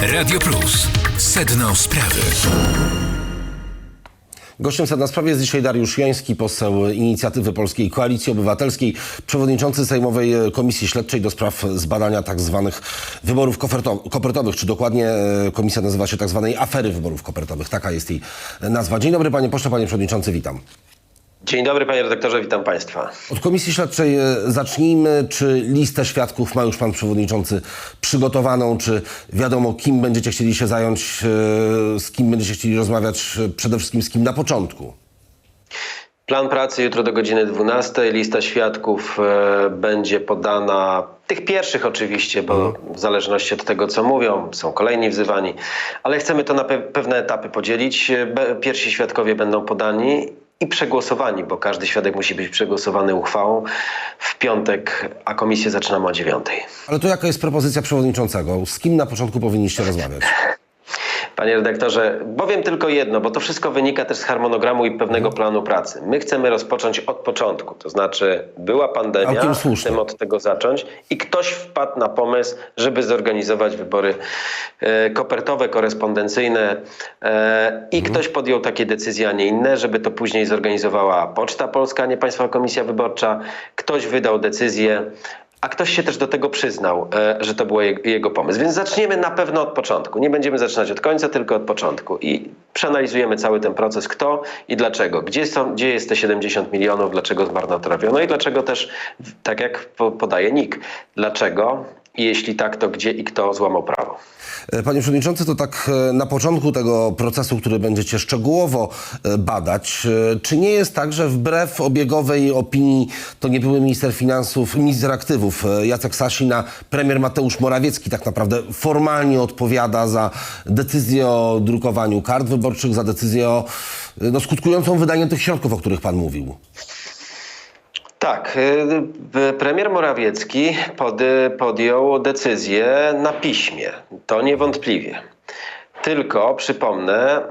Radio Plus. Sedno sprawy. Gościem sedna sprawy jest dzisiaj Dariusz Joński, poseł Inicjatywy Polskiej Koalicji Obywatelskiej, przewodniczący Sejmowej Komisji Śledczej do spraw zbadania tak zwanych wyborów koperto- kopertowych, czy dokładnie e, komisja nazywa się tak zwanej afery wyborów kopertowych. Taka jest jej nazwa. Dzień dobry panie pośle, panie przewodniczący, witam. Dzień dobry panie redaktorze, witam państwa. Od Komisji Śledczej e, zacznijmy. Czy listę świadków ma już pan przewodniczący przygotowaną? Czy wiadomo, kim będziecie chcieli się zająć, e, z kim będziecie chcieli rozmawiać, e, przede wszystkim z kim na początku? Plan pracy jutro do godziny 12. Lista świadków e, będzie podana, tych pierwszych oczywiście, bo w zależności od tego, co mówią, są kolejni wzywani, ale chcemy to na pe- pewne etapy podzielić. Be- Pierwsi świadkowie będą podani i przegłosowani, bo każdy świadek musi być przegłosowany uchwałą w piątek, a komisję zaczynamy o 9. Ale to jaka jest propozycja przewodniczącego? Z kim na początku powinniście rozmawiać? Panie redaktorze, powiem tylko jedno, bo to wszystko wynika też z harmonogramu i pewnego planu pracy. My chcemy rozpocząć od początku, to znaczy była pandemia, chcemy od tego zacząć i ktoś wpadł na pomysł, żeby zorganizować wybory e, kopertowe, korespondencyjne e, i ktoś podjął takie decyzje, a nie inne, żeby to później zorganizowała Poczta Polska, a nie Państwowa Komisja Wyborcza. Ktoś wydał decyzję, a ktoś się też do tego przyznał, e, że to był je- jego pomysł. Więc zaczniemy na pewno od początku. Nie będziemy zaczynać od końca, tylko od początku. I przeanalizujemy cały ten proces, kto i dlaczego. Gdzie, są, gdzie jest te 70 milionów, dlaczego zmarnotrawiono i dlaczego też, tak jak po- podaje NIK, dlaczego jeśli tak, to gdzie i kto złamał prawo. E, Panie Przewodniczący, to tak e, na początku tego procesu, który będziecie szczegółowo e, badać, czy nie jest tak, że wbrew obiegowej opinii to nie były minister finansów, minister aktywów Jacek Sasin, a premier Mateusz Morawiecki tak naprawdę formalnie odpowiada za decyzję o drukowaniu kart wyborczych, za decyzję o no, skutkującą wydaniem tych środków, o których pan mówił? Tak, y, premier Morawiecki pod, podjął decyzję na piśmie. To niewątpliwie. Tylko przypomnę, y,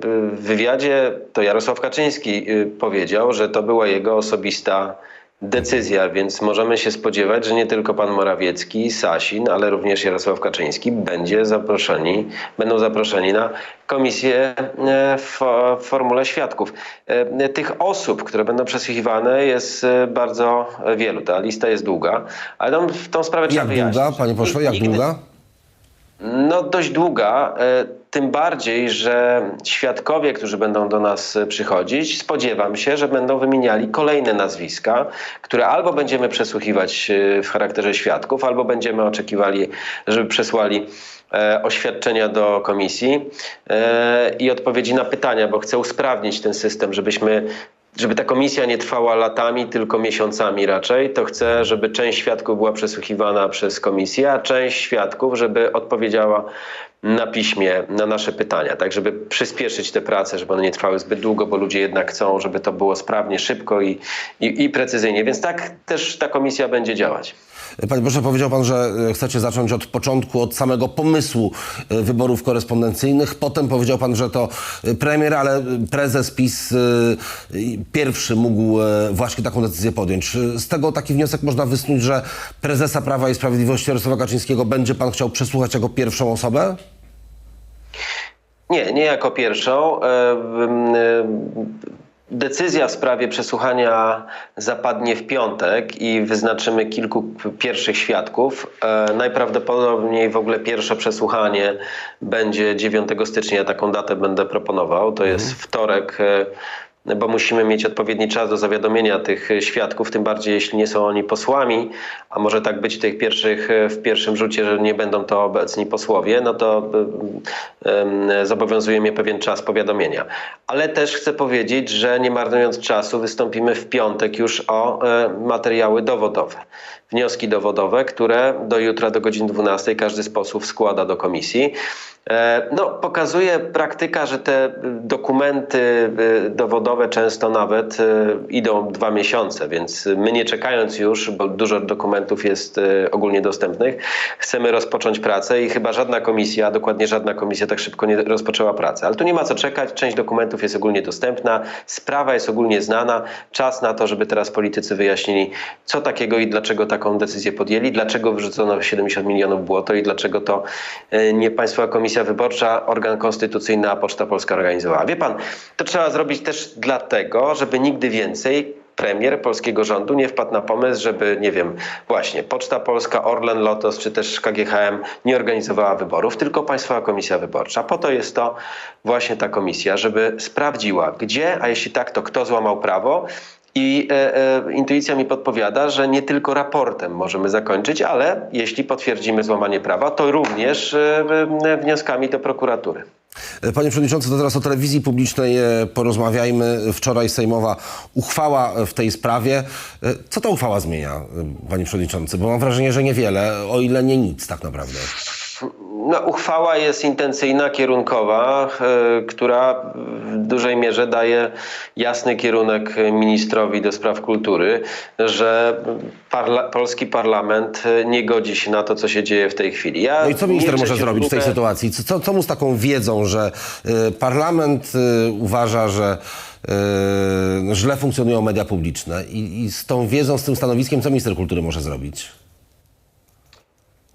w wywiadzie to Jarosław Kaczyński y, powiedział, że to była jego osobista decyzja, więc możemy się spodziewać, że nie tylko pan Morawiecki, Sasin, ale również Jarosław Kaczyński będzie zaproszeni, będą zaproszeni na komisję e, w, formule świadków. E, Tych osób, które będą przesłuchiwane jest e, bardzo wielu. Ta lista jest długa, ale tą, tą sprawę trzeba Jak wyjaśnić. długa, panie pośle, jak długa? no dość długa, tym bardziej, że świadkowie, którzy będą do nas przychodzić, spodziewam się, że będą wymieniali kolejne nazwiska, które albo będziemy przesłuchiwać e, w charakterze świadków, albo będziemy oczekiwali, żeby przesłali e, oświadczenia do komisji e, i odpowiedzi na pytania, bo chcę usprawnić ten system, żebyśmy żeby ta komisja nie trwała latami, tylko miesiącami raczej, to chcę, żeby część świadków była przesłuchiwana przez komisję, a część świadków, żeby odpowiedziała na piśmie na nasze pytania, tak żeby przyspieszyć te prace, żeby one nie trwały zbyt długo, bo ludzie jednak chcą, żeby to było sprawnie, szybko i, i, i precyzyjnie. Więc tak też ta komisja będzie działać. Panie proszę, powiedział pan, że e, chcecie zacząć od początku, od samego pomysłu e, wyborów korespondencyjnych. Potem powiedział pan, że to e, premier, ale prezes PiS pierwszy mógł właśnie taką decyzję podjąć. Z tego taki wniosek można wysnuć, że prezesa Prawa i Sprawiedliwości Jarosława Kaczyńskiego będzie pan chciał przesłuchać jako pierwszą osobę? Nie, nie jako pierwszą. Decyzja w sprawie przesłuchania zapadnie w piątek i wyznaczymy kilku pierwszych świadków. E, Najprawdopodobniej w ogóle pierwsze przesłuchanie będzie 9 stycznia. Taką datę będę proponował. To jest wtorek. e, bo musimy mieć odpowiedni czas do zawiadomienia tych e, świadków, tym bardziej jeśli nie są oni posłami, a może tak być tych pierwszych, e, w pierwszym rzucie, że nie będą to obecni posłowie, no to e, zobowiązuje mnie pewien czas powiadomienia. Ale też chcę powiedzieć, że nie marnując czasu wystąpimy w piątek już o e, materiały dowodowe. Wnioski dowodowe, które do jutra do godziny 12 każdy z posłów składa do komisji. E, No, pokazuje praktyka, że te dokumenty y, dowodowe często nawet e, idą dwa miesiące, więc my nie czekając już, bo dużo dokumentów jest e, ogólnie dostępnych, chcemy rozpocząć pracę i chyba żadna komisja, dokładnie żadna komisja tak szybko nie rozpoczęła pracy. Ale tu nie ma co czekać, część dokumentów jest ogólnie dostępna, sprawa jest ogólnie znana, czas na to, żeby teraz politycy wyjaśnili, co takiego i dlaczego taką decyzję podjęli, dlaczego wyrzucono 70 milionów błoto i dlaczego to e, nie Państwowa Komisja Wyborcza, organ konstytucyjny, a Poczta Polska organizowała. Wie pan, to trzeba zrobić też dlatego, żeby nigdy więcej premier polskiego rządu nie wpadł na pomysł, żeby, nie wiem, właśnie Poczta Polska, Orlen, Lotos czy też KGHM nie organizowała wyborów, tylko Państwowa Komisja Wyborcza. Po to jest to właśnie ta komisja, żeby sprawdziła, gdzie, a jeśli tak, to kto złamał prawo. I e, e, intuicja mi podpowiada, że nie tylko raportem możemy zakończyć, ale jeśli potwierdzimy złamanie prawa, to również e, e, wnioskami do prokuratury. E, Panie Przewodniczący, to teraz o telewizji publicznej e, porozmawiajmy. Wczoraj Sejmowa uchwała w tej sprawie. E, Co ta uchwała zmienia, e, Panie Przewodniczący? Bo mam wrażenie, że niewiele, o ile nie nic tak naprawdę. No, uchwała jest intencyjna, kierunkowa, e, która w dużej mierze daje jasny kierunek ministrowi do spraw kultury, że parla- polski parlament nie godzi się na to, co się dzieje w tej chwili. Ja No i co minister może zrobić w tej sytuacji? Co- Co, mu z taką wiedzą, że e, parlament e, uważa, że źle funkcjonują media publiczne i, i z tą wiedzą, z tym stanowiskiem, co minister kultury może zrobić?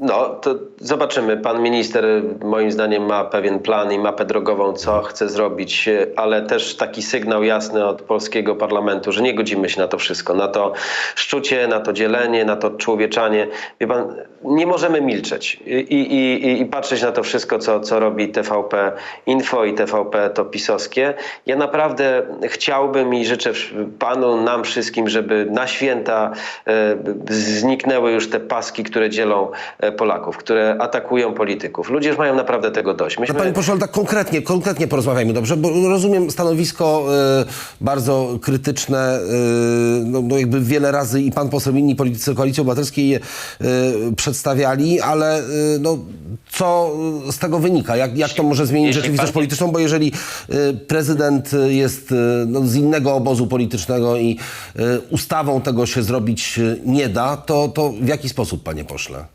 No, to zobaczymy. Pan minister moim zdaniem ma pewien plan i mapę drogową, co chce zrobić, ale też taki sygnał jasny od polskiego parlamentu, że nie godzimy się na to wszystko, na to szczucie, na to dzielenie, na to człowieczanie. Wie pan, nie możemy milczeć i, i, i, i patrzeć na to wszystko, co, co robi TVP Info i TVP to pisowskie. Ja naprawdę chciałbym i życzę panu, nam wszystkim, żeby na święta e, zniknęły już te paski, które dzielą e, Polaków, które atakują polityków. Ludzie już mają naprawdę tego dość. Myśmy... panie pośle, tak konkretnie, konkretnie porozmawiajmy, dobrze? Bo rozumiem stanowisko e, bardzo krytyczne, e, no, no jakby wiele razy i pan poseł, inni politycy Koalicji Obywatelskiej je e, przedstawiali, ale e, no, co z tego wynika? Jak, jak to może zmienić Jeśli rzeczywistość pan- polityczną? Bo jeżeli e, prezydent jest e, no, z innego obozu politycznego i ustawą tego się zrobić nie da, to, to w jaki sposób, panie pośle?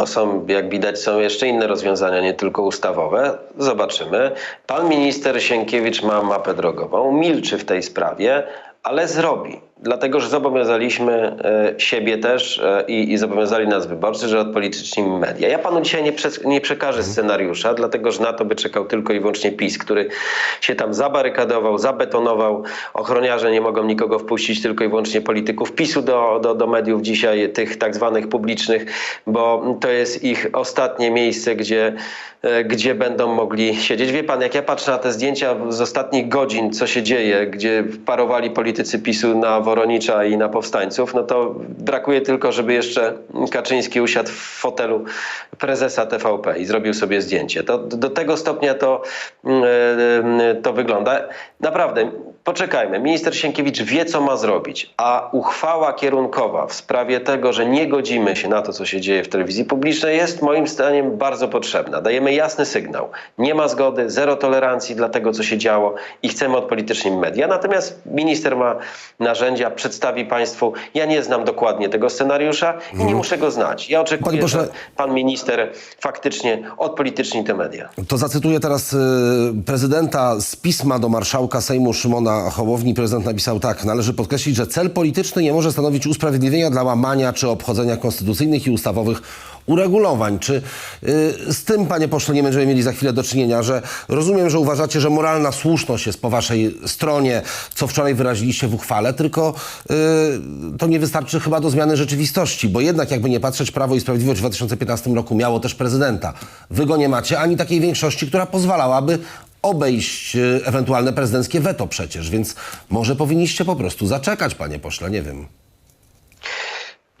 O, są, jak widać, są jeszcze inne rozwiązania, nie tylko ustawowe. Zobaczymy. Pan minister Sienkiewicz ma mapę drogową, milczy w tej sprawie, ale zrobi. Dlatego, że zobowiązaliśmy e, siebie też e, i, i zobowiązali nas wyborcy, że odpolitycznimy media. Ja panu dzisiaj nie, przes- nie przekażę scenariusza, dlatego że na to by czekał tylko i wyłącznie PiS, który się tam zabarykadował, zabetonował. Ochroniarze nie mogą nikogo wpuścić, tylko i wyłącznie polityków PiSu do, do, do mediów dzisiaj, tych tak zwanych publicznych, bo to jest ich ostatnie miejsce, gdzie, e, gdzie będą mogli siedzieć. Wie pan, jak ja patrzę na te zdjęcia z ostatnich godzin, co się dzieje, gdzie parowali politycy PiSu na Woronicza i na powstańców, no to brakuje tylko, żeby jeszcze Kaczyński usiadł w fotelu prezesa TVP i zrobił sobie zdjęcie. To, do tego stopnia to, mm, e, to wygląda. Naprawdę, poczekajmy. Minister Sienkiewicz wie, co ma zrobić, a uchwała kierunkowa w sprawie tego, że nie godzimy się na to, co się dzieje w telewizji publicznej, jest moim zdaniem bardzo potrzebna. Dajemy jasny sygnał. Nie ma zgody, zero tolerancji dla tego, co się działo i chcemy odpolitycznić media. Natomiast minister ma narzędzia, przedstawi państwu. Ja nie znam dokładnie tego scenariusza i nie muszę go znać. Ja oczekuję, Panie pośle- że pan minister faktycznie odpolityczni te media. To zacytuję teraz y, prezydenta z pisma do marszałka Sejmu Szymona Hołowni. Prezydent napisał tak. Należy podkreślić, że cel polityczny nie może stanowić usprawiedliwienia dla łamania czy obchodzenia konstytucyjnych i ustawowych uregulowań. Czy y, z tym, panie pośle, nie będziemy mieli za chwilę do czynienia, że rozumiem, że uważacie, że moralna słuszność jest po waszej stronie, co wczoraj wyraziliście w uchwale, tylko y, to nie wystarczy chyba do zmiany rzeczywistości, bo jednak jakby nie patrzeć, Prawo i Sprawiedliwość w 2015 roku miało też prezydenta. Wy go nie macie, ani takiej większości, która pozwalałaby obejść y, ewentualne prezydenckie weto przecież, więc może powinniście po prostu zaczekać, panie pośle, nie wiem.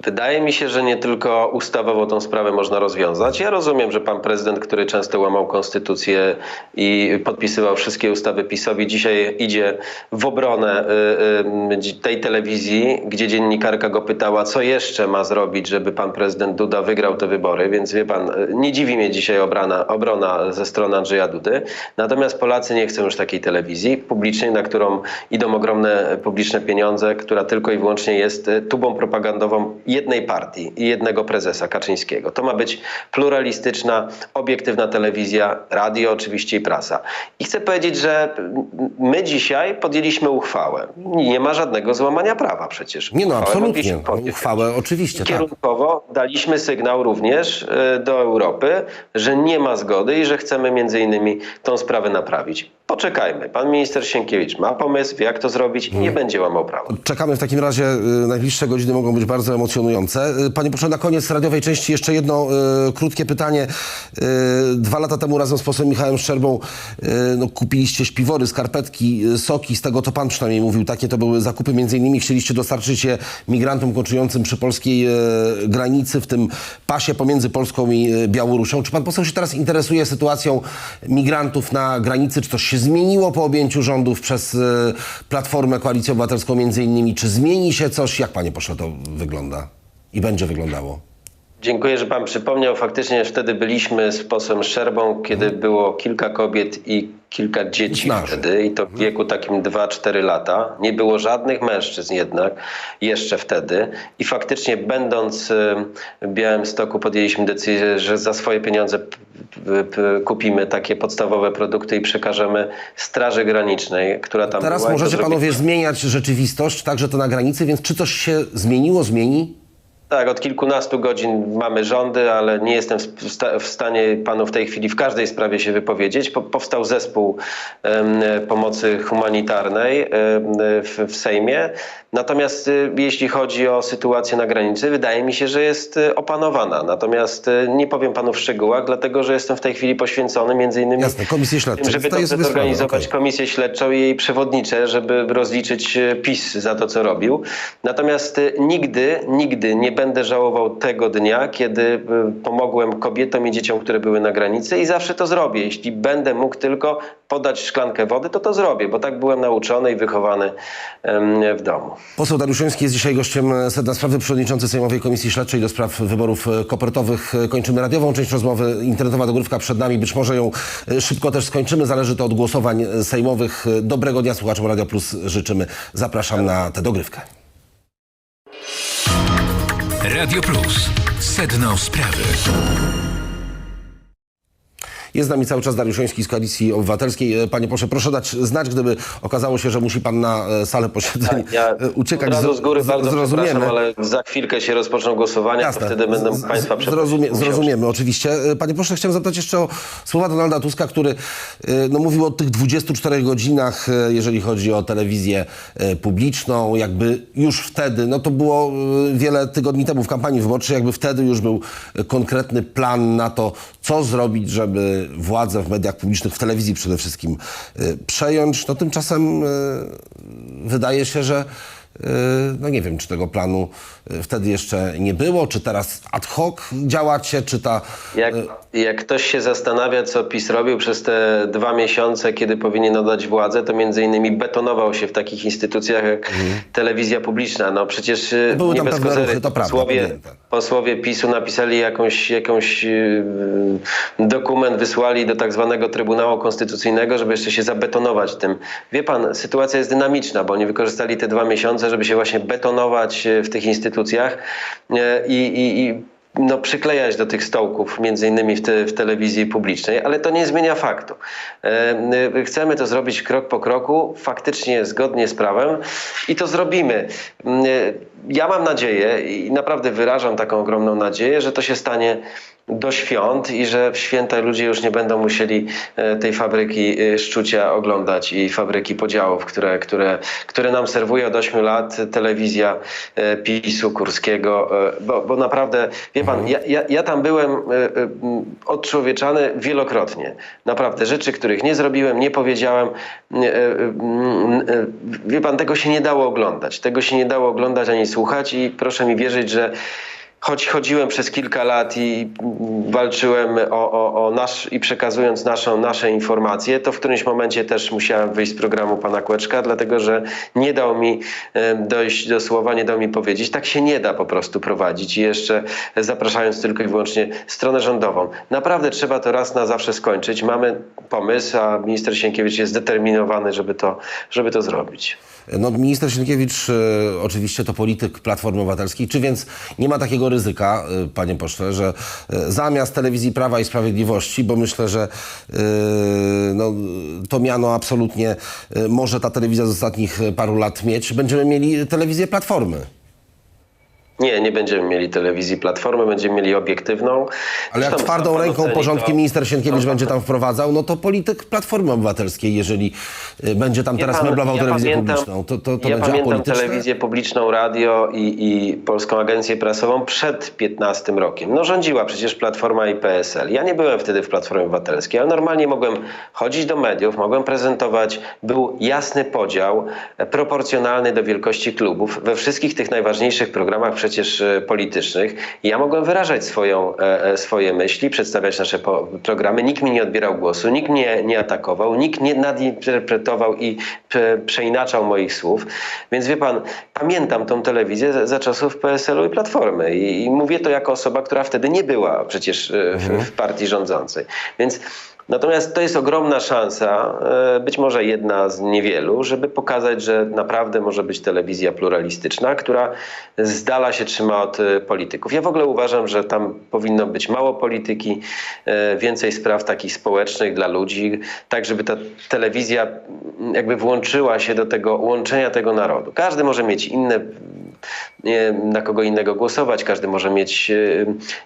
Wydaje mi się, że nie tylko ustawowo tą sprawę można rozwiązać. Ja rozumiem, że pan prezydent, który często łamał konstytucję i podpisywał wszystkie ustawy PiSowi, dzisiaj idzie w obronę y, y, tej telewizji, gdzie dziennikarka go pytała, co jeszcze ma zrobić, żeby pan prezydent Duda wygrał te wybory. Więc wie pan, y, nie dziwi mnie dzisiaj obrana, obrona ze strony Andrzeja Dudy. Natomiast Polacy nie chcą już takiej telewizji publicznej, na którą idą ogromne publiczne pieniądze, która tylko i wyłącznie jest tubą propagandową jednej partii i jednego prezesa Kaczyńskiego. To ma być pluralistyczna, obiektywna telewizja, radio oczywiście i prasa. I chcę powiedzieć, że my dzisiaj podjęliśmy uchwałę. Nie ma żadnego złamania prawa przecież. Nie no, Uchwałę absolutnie. Uchwałę oczywiście, tak. Kierunkowo daliśmy sygnał również e, do Europy, że nie ma zgody i że chcemy między innymi tą sprawę naprawić. Poczekajmy. Pan minister Sienkiewicz ma pomysł, jak to zrobić i Mm. nie będzie łamał prawa. Czekamy w takim razie, y, najbliższe godziny mogą być bardzo emocjonujące. Y, Panie pośle, na koniec radiowej części jeszcze jedno y, krótkie pytanie. Y, dwa lata temu razem z posłem Michałem Szczerbą y, no, kupiliście śpiwory, skarpetki, y, soki, z tego to pan przynajmniej mówił. Takie to były zakupy, między innymi chcieliście dostarczyć je migrantom koczującym przy polskiej granicy, w tym pasie pomiędzy Polską i Białorusią. Czy pan poseł się teraz interesuje sytuacją migrantów na granicy? Czy coś się zmieniło po objęciu rządów przez y, Platformę Koalicję Obywatelską między innymi? Czy zmieni się coś? Jak panie pośle to wygląda i będzie wyglądało? Dziękuję, że pan przypomniał. Faktycznie wtedy byliśmy z posłem Szczerbą, kiedy było kilka kobiet i kilka dzieci Znasz. wtedy i to w wieku takim 2-4 lata. Nie było żadnych mężczyzn jednak jeszcze wtedy i faktycznie będąc y, w Białymstoku podjęliśmy decyzję, że za swoje pieniądze kupimy takie podstawowe produkty i przekażemy Straży Granicznej, która tam Teraz była. to możecie zrobi- panowie zmieniać rzeczywistość, także to na granicy, więc czy coś się zmieniło, zmieni? Tak, od kilkunastu godzin mamy rządy, ale nie jestem w sta- w stanie panu w tej chwili w każdej sprawie się wypowiedzieć. Po, powstał zespół pomocy humanitarnej w Sejmie. Natomiast y, jeśli chodzi o sytuację na granicy, wydaje mi się, że jest y, opanowana. Natomiast y, nie powiem panu w szczegółach, dlatego że jestem w tej chwili poświęcony między innymi Jasne, komisję śledczą. tym, żeby dobrze sprawę, zorganizować okej. komisję śledczą i jej przewodnicze, żeby rozliczyć PiS za to, co robił. Natomiast nigdy, nigdy nie będę żałował tego dnia, kiedy pomogłem kobietom i dzieciom, które były na granicy i zawsze to zrobię. Jeśli będę mógł tylko podać szklankę wody, to to zrobię, bo tak byłem nauczony i wychowany w domu. Poseł Dariusz Joński jest dzisiaj gościem e, Sedna Sprawy, przewodniczący Sejmowej Komisji Śledczej do spraw wyborów e, kopertowych. E, Kończymy radiową część rozmowy. Internetowa dogrywka przed nami. Być może ją szybko też skończymy. Zależy to od głosowań sejmowych. Dobrego dnia słuchaczom Radio Plus życzymy. Zapraszam na tę dogrywkę. Radio Plus. Sedno sprawy. Jest z nami cały czas Dariusz Joński z Koalicji Obywatelskiej. E, Panie pośle, proszę dać znać, gdyby okazało się, że musi pan na e, salę posiedzeń Ja e, uciekać. od razu z góry Z- bardzo Zrozumiemy. ale za chwilkę się rozpoczną głosowania, Jasne. to wtedy będą Z- państwa zrozumie. Zrozumiemy, oczywiście. Panie pośle, chciałem zapytać jeszcze o słowa Donalda Tuska, który no, mówił o tych 24 godzinach, jeżeli chodzi o telewizję publiczną. Jakby już wtedy, no to było wiele tygodni temu w kampanii wyborczej, jakby wtedy już był konkretny plan na to, co zrobić, żeby władzę w mediach publicznych, w telewizji przede wszystkim e, przejąć. No tymczasem e, wydaje się, że e, no nie wiem, czy tego planu wtedy jeszcze nie było, czy teraz ad hoc działacie, czy ta... Jak, jak ktoś się zastanawia, co PiS robił przez te dwa miesiące, kiedy powinien oddać władzę, to między innymi betonował się w takich instytucjach jak telewizja publiczna. No przecież Mhm. Były nie bez kozery. to prawda, posłowie, pamiętam. posłowie PiSu napisali jakąś, jakąś yy, dokument, wysłali do tak zwanego Trybunału Konstytucyjnego, żeby jeszcze się zabetonować tym. Wie pan, sytuacja jest dynamiczna, bo oni wykorzystali te dwa miesiące, żeby się właśnie betonować e, w tych instytucjach i, i, i no, przyklejać do tych stołków, między innymi w, te, w telewizji publicznej, ale to nie zmienia faktu. E, y, chcemy to zrobić krok po kroku, faktycznie zgodnie z prawem i to zrobimy. Mm, y, Ja mam nadzieję i naprawdę wyrażam taką ogromną nadzieję, że to się stanie do świąt i że w święta ludzie już nie będą musieli e, tej fabryki e, szczucia oglądać i fabryki podziałów, które, które, które nam serwuje od 8 lat telewizja e, PiSu Kurskiego, bo, bo naprawdę, wie pan, ja, ja, ja tam byłem odczłowieczany wielokrotnie. Naprawdę, rzeczy, których nie zrobiłem, nie powiedziałem. Wie pan, tego się nie dało oglądać. Tego się nie dało oglądać ani słuchać i proszę mi wierzyć, że choć chodziłem przez kilka lat i walczyłem o, o, o nasz i przekazując naszą, nasze informacje, to w którymś momencie też musiałem wyjść z programu pana Kłeczka, dlatego że nie dał mi dojść do słowa, nie dał mi powiedzieć. Tak się nie da po prostu prowadzić i jeszcze zapraszając tylko i wyłącznie stronę rządową. Naprawdę trzeba to raz na zawsze skończyć. Mamy pomysł, a minister Sienkiewicz jest zdeterminowany, żeby to, żeby to zrobić. No, minister Sienkiewicz e, oczywiście to polityk Platformy Obywatelskiej, czy więc nie ma takiego ryzyka, e, panie pośle, że e, zamiast telewizji Prawa i Sprawiedliwości, bo myślę, że no, to miano absolutnie może ta telewizja z ostatnich paru lat mieć, będziemy mieli telewizję Platformy. Nie, nie będziemy mieli telewizji Platformy, będziemy mieli obiektywną. Ale jak twardą ręką porządki to- minister Sienkiewicz będzie tam wprowadzał, no to polityk Platformy Obywatelskiej, jeżeli e, będzie tam teraz pan, meblował ja telewizję pamiętam- publiczną, to, to, to ja będzie pamiętam apolityczne? telewizję publiczną, radio i, i Polską Agencję Prasową przed 15 rokiem. No rządziła przecież Platforma i PSL. Ja nie byłem wtedy w Platformie Obywatelskiej, ale normalnie mogłem chodzić do mediów, mogłem prezentować. Był jasny podział, e, proporcjonalny do wielkości klubów we wszystkich tych najważniejszych programach przecież e, politycznych. Ja mogłem wyrażać swoją, e, e, swoje myśli, przedstawiać nasze po, programy. Nikt mi nie odbierał głosu, nikt mnie nie atakował, nikt nie nadinterpretował i prze, przeinaczał moich słów. Więc wie pan, pamiętam tą telewizję za, za czasów PSL-u i Platformy i, i mówię to jako osoba, która wtedy nie była przecież w, w partii rządzącej. Więc Natomiast to jest ogromna szansa, e, być może jedna z niewielu, żeby pokazać, że naprawdę może być telewizja pluralistyczna, która z dala się trzyma od e, polityków. Ja w ogóle uważam, że tam powinno być mało polityki, e, więcej spraw takich społecznych dla ludzi, tak żeby ta telewizja jakby włączyła się do tego łączenia tego narodu. Każdy może mieć inne na kogo innego głosować, każdy może mieć e,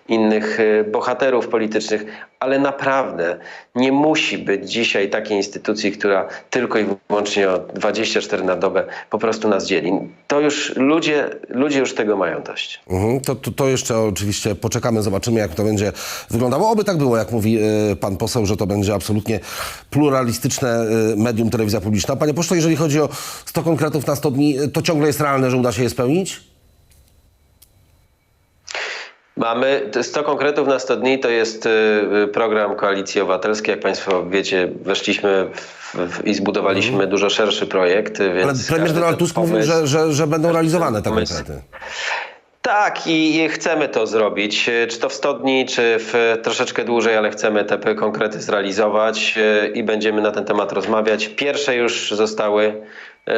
innych e, bohaterów politycznych, ale naprawdę nie musi być dzisiaj takiej instytucji, która tylko i wyłącznie o 24 na dobę po prostu nas dzieli. To już ludzie, ludzie już tego mają dość. Mhm, to, to, to jeszcze oczywiście poczekamy, zobaczymy, jak to będzie wyglądało. Oby tak było, jak mówi e, pan poseł, że to będzie absolutnie pluralistyczne medium telewizja publiczna. Panie pośle, jeżeli chodzi o 100 konkretów na 100 dni, to ciągle jest realne, że uda się je spełnić? Mamy te 100 konkretów na 100 dni, to jest y, y, program Koalicji Obywatelskiej. Jak Państwo wiecie, weszliśmy w, w, i zbudowaliśmy dużo szerszy projekt. Ale premier Donald Tusk mówił, że, że, że będą realizowane te pomysł- konkrety. Tak, i chcemy to zrobić. E, Czy to w 100 dni, czy w troszeczkę dłużej, ale chcemy te konkrety zrealizować i będziemy na ten temat rozmawiać. Pierwsze już zostały. E,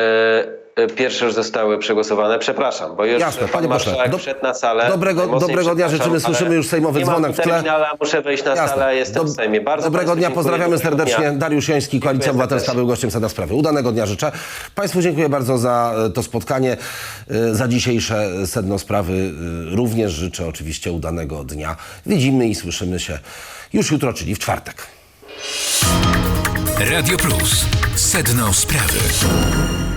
e, Pierwsze już zostały przegłosowane. Przepraszam, bo już Jasne, pan panie marszałek Do- wszedł na salę. dobrego- dobrego dnia życzymy. Słyszymy już sejmowy nie mam dzwonek w tle. terminala, muszę wejść na Jasne. salę, jestem Dob- w Sejmie. Bardzo Dobrego dnia, pozdrawiamy serdecznie. dnia. Dariusz Joński, Koalicja Dziękuję Obywatelska, był gościem Sada Sprawy. Udanego dnia życzę. Państwu dziękuję bardzo za e, to spotkanie, za dzisiejsze sedno sprawy. Również życzę oczywiście udanego dnia. Widzimy i słyszymy się już jutro, czyli w czwartek. Radio Plus. Sedno sprawy.